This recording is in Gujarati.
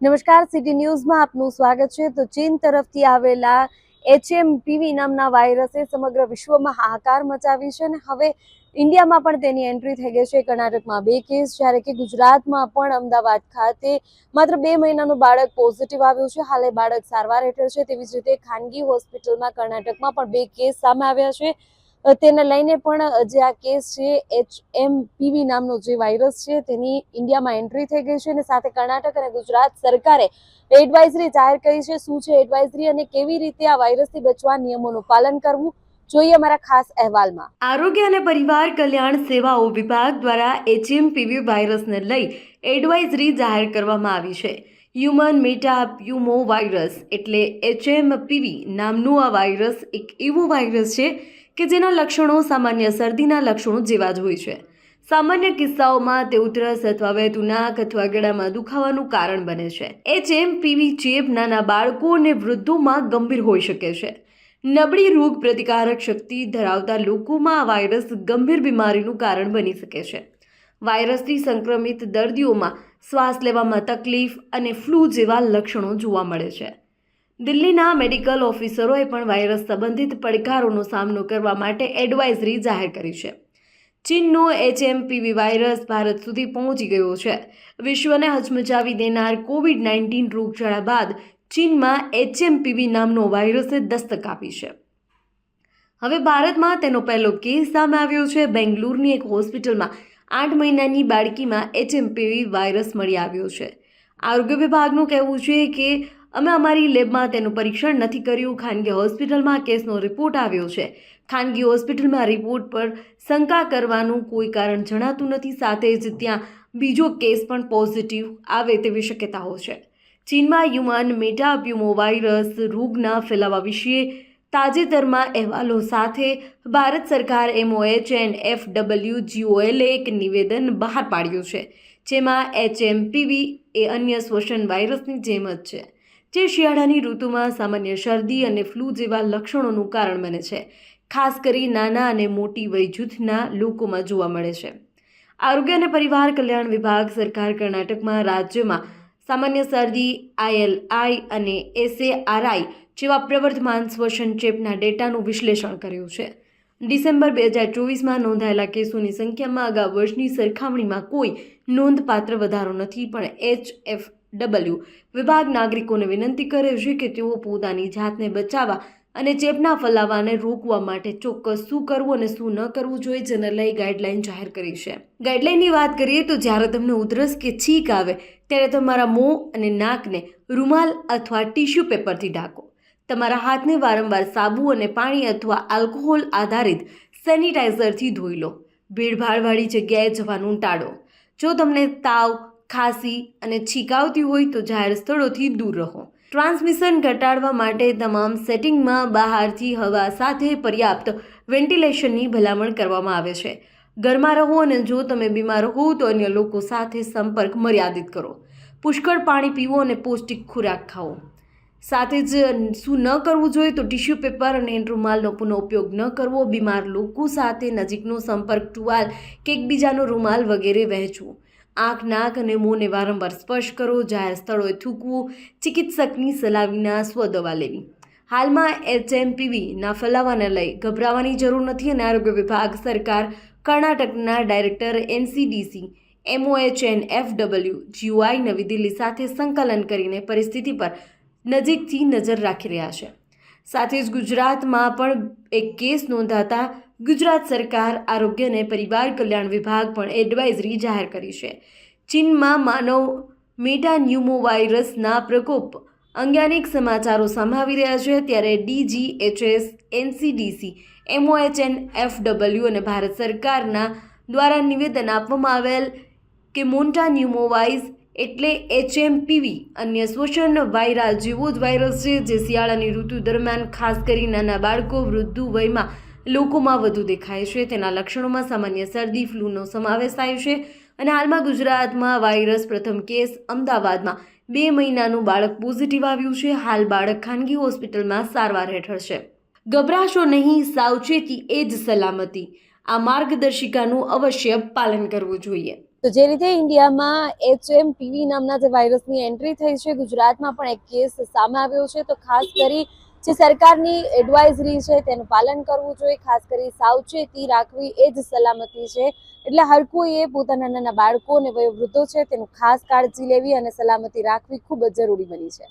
નમસ્કાર સિટી ન્યૂઝમાં આપનું સ્વાગત છે. તો ચીન તરફથી આવેલા એચએમપીવી નામના વાયરસે સમગ્ર વિશ્વમાં હાહાકાર મચાવી છે અને હવે ઇન્ડિયામાં પણ તેની એન્ટ્રી થઈ ગઈ છે. કર્ણાટકમાં બે કેસ, જ્યારે કે ગુજરાતમાં પણ અમદાવાદ ખાતે માત્ર બે મહિનાનું બાળક પોઝિટિવ આવ્યું છે. હાલે બાળક સારવાર હેઠળ છે. તેવી જ રીતે ખાનગી હોસ્પિટલમાં કર્ણાટકમાં પણ બે કેસ સામે આવ્યા છે. તેને લઈને પણ જે આ કેસ છે એચ એમ પીવી નામનો જે વાયરસ છે, તેની ઇન્ડિયામાં એન્ટ્રી થઈ ગઈ છે અને સાથે કર્ણાટક અને ગુજરાત સરકારે એડવાઇઝરી જાહેર કરી છે. શું છે એડવાઇઝરી અને કેવી રીતે આ વાયરસથી બચવા નિયમોનું પાલન કરવું? જોઈએ અમારા ખાસ અહેવાલમાં. આરોગ્ય અને પરિવાર કલ્યાણ સેવાઓ વિભાગ દ્વારા એચએમપીવી વાયરસને લઈ એડવાઇઝરી જાહેર કરવામાં આવી છે. હ્યુમન મેટાપ્યુમો વાયરસ એટલે એચએમપીવી નામનું આ વાયરસ એક એવો વાયરસ છે કે જેના લક્ષણો સામાન્ય શરદીના લક્ષણો જેવા જ હોય છે. સામાન્ય કિસ્સાઓમાં તે ઉધરસ અથવા વહેતું નાક અથવા ગળામાં દુખાવાનું કારણ બને છે. એચએમપીવી ચેપ નાના બાળકો અને વૃદ્ધોમાં ગંભીર હોઈ શકે છે. નબળી રોગ પ્રતિકારક શક્તિ ધરાવતા લોકોમાં આ વાયરસ ગંભીર બીમારીનું કારણ બની શકે છે. વાયરસથી સંક્રમિત દર્દીઓમાં શ્વાસ લેવામાં તકલીફ અને ફ્લૂ જેવા લક્ષણો જોવા મળે છે. દિલ્હીના મેડિકલ ઓફિસરોએ પણ વાયરસ સંબંધિત પડકારોનો સામનો કરવા માટે એડવાઇઝરી જાહેર કરી છે. ચીનનો એચએમપીવી વાયરસ ભારત સુધી પહોંચી ગયો છે. વિશ્વને હચમચાવી દેનાર કોવિડ નાઇન્ટીન રોગચાળા બાદ ચીનમાં એચએમપીવી નામનો વાયરસે દસ્તક આપી છે. હવે ભારતમાં તેનો પહેલો કેસ સામે આવ્યો છે. બેંગ્લુરની એક હોસ્પિટલમાં આઠ મહિનાની બાળકીમાં એચએમપીવી વાયરસ મળી આવ્યો છે. આરોગ્ય વિભાગનું કહેવું છે કે અમે અમારી લેબમાં તેનું પરીક્ષણ નથી કર્યું. ખાનગી હોસ્પિટલમાં કેસનો રિપોર્ટ આવ્યો છે. ખાનગી હોસ્પિટલમાં રિપોર્ટ પર શંકા કરવાનું કોઈ કારણ જણાતું નથી. સાથે જ ત્યાં બીજો કેસ પણ પોઝિટિવ આવે તેવી શક્યતાઓ છે. ચીનમાં હ્યુમન મેટાપ્યુમો વાયરસ રોગના ફેલાવા વિશે તાજેતરમાં અહેવાલો સાથે ભારત સરકાર એમઓએચ એન્ડ એફ ડબલ્યુ જીઓએલે એક નિવેદન બહાર પાડ્યું છે, જેમાં એચએમપીવી એ અન્ય શ્વસન વાયરસની જેમ જ છે. જે શિયાળાની ઋતુમાં સામાન્ય શરદી અને ફ્લૂ જેવા લક્ષણોનું કારણ બને છે. ખાસ કરી નાના અને મોટી વય જૂથના લોકોમાં જોવા મળે છે. આરોગ્ય અને પરિવાર કલ્યાણ વિભાગ સરકાર કર્ણાટકમાં રાજ્યમાં સામાન્ય શરદી આઈએલઆઈ અને એસએઆરઆઈ જેવા પ્રવર્તમાન શ્વસન ચેપના ડેટાનું વિશ્લેષણ કર્યું છે. ડિસેમ્બર બે હજાર ચોવીસમાં નોંધાયેલા કેસોની સંખ્યામાં અગાઉ વર્ષની સરખામણીમાં કોઈ નોંધપાત્ર વધારો નથી, પણ એચ એફ ડબલ્યુ વિભાગ નાગરિકોને વિનંતી કરે છે કે તેઓ પોતાની જાતને બચાવવા અને ચેપના ફેલાવાને રોકવા માટે ચોક્કસ શું કરવું અને શું ન કરવું જોઈએ જેને લઈ ગાઈડલાઈન જાહેર કરી છે. ગાઈડલાઈનની વાત કરીએ તો જ્યારે તમને ઉધરસ કે છીંક આવે, ત્યારે તમારા મોં અને નાકને રૂમાલ અથવા ટીશ્યુ પેપરથી ઢાંકો. તમારા હાથને વારંવાર સાબુ અને પાણી અથવા આલ્કોહોલ આધારિત સેનિટાઈઝરથી ધોઈ લો. ભીડભાડવાળી જગ્યાએ જવાનું ટાળો. જો તમને તાવ ખાંસી અને છીકાવતી હોય તો જાહેર સ્થળોથી દૂર રહો. ટ્રાન્સમિશન ઘટાડવા માટે તમામ સેટિંગમાં બહારથી હવા સાથે પર્યાપ્ત વેન્ટિલેશનની ભલામણ કરવામાં આવે છે. ઘરમાં રહો અને જો તમે બીમાર હો તો અન્ય લોકો સાથે સંપર્ક મર્યાદિત કરો. પુષ્કળ પાણી પીવો અને પૌષ્ટિક ખોરાક ખાઓ. સાથે જ શું ન કરવું જોઈએ તો ટિશ્યુ પેપર અને રૂમાલનો પુનઃ ઉપયોગ ન કરવો. બીમાર લોકો સાથે નજીકનો સંપર્ક ટુવાલ કે એકબીજાનો રૂમાલ વગેરે વહેંચવું. આંખ, નાક અને મોંને વારંવાર સ્પર્શ કરો, જાહેર સ્થળોએ થૂકવું, ચિકિત્સકની સલાહ વિના સ્વદવા લેવી. હાલમાં એચએમપીવીના ફેલાવાને લઈ ગભરાવાની જરૂર નથી અને આરોગ્ય વિભાગ સરકાર કર્ણાટકના director NCDC, MOH and F W GOI નવી દિલ્હી સાથે સંકલન કરીને પરિસ્થિતિ પર નજીકથી નજર રાખી રહ્યા છે. સાથે જ ગુજરાતમાં પણ એક કેસ નોંધાતા ગુજરાત સરકાર આરોગ્ય અને પરિવાર કલ્યાણ વિભાગ પણ એડવાઇઝરી જાહેર કરી છે. ચીનમાં માનવ મેટાન્યુમો વાયરસના પ્રકોપ અંગે અનેક સમાચારો સામે રહ્યા છે. ત્યારે DGHS, NCDC MOHN F W અને ભારત સરકારના દ્વારા નિવેદન આપવામાં આવેલ કે મોન્ટા ન્યુમોવાઇઝ એટલે એચએમપીવી, અન્ય શોષણ વાયરા જેવો જ વાયરસ છે જે શિયાળાની ઋતુ દરમિયાન ખાસ કરી નાના બાળકો, વૃદ્ધુ વયમાં લોકોમાં વધુ દેખાય છે. તેના લક્ષણોમાં સામાન્ય શરદી, ફ્લૂનો સમાવેશ થાય છે અને હાલમાં ગુજરાતમાં વાયરસ પ્રથમ કેસ અમદાવાદમાં બે મહિનાનું બાળક પોઝિટિવ આવ્યું છે. હાલ બાળક ખાનગી હોસ્પિટલમાં સારવાર હેઠળ છે. ગભરાશો નહીં, સાવચેતી એ જ સલામતી. આ માર્ગદર્શિકાનું અવશ્ય પાલન કરવું જોઈએ. તો જે રીતે ઇન્ડિયામાં એચએમ પીવી નામના જે વાયરસની એન્ટ્રી થઈ છે, ગુજરાતમાં પણ એક કેસ સામે આવ્યો છે. તો ખાસ કરી જે સરકારની એડવાઇઝરી છે તેનું પાલન કરવું જોઈએ, ખાસ કરી સાવચેતી રાખવી એ જ સલામતી છે. એટલે હર કોઈએ પોતાના નાના બાળકો અને વયોવૃદ્ધો છે તેનું ખાસ કાળજી લેવી અને સલામતી રાખવી ખૂબ જ જરૂરી બની છે.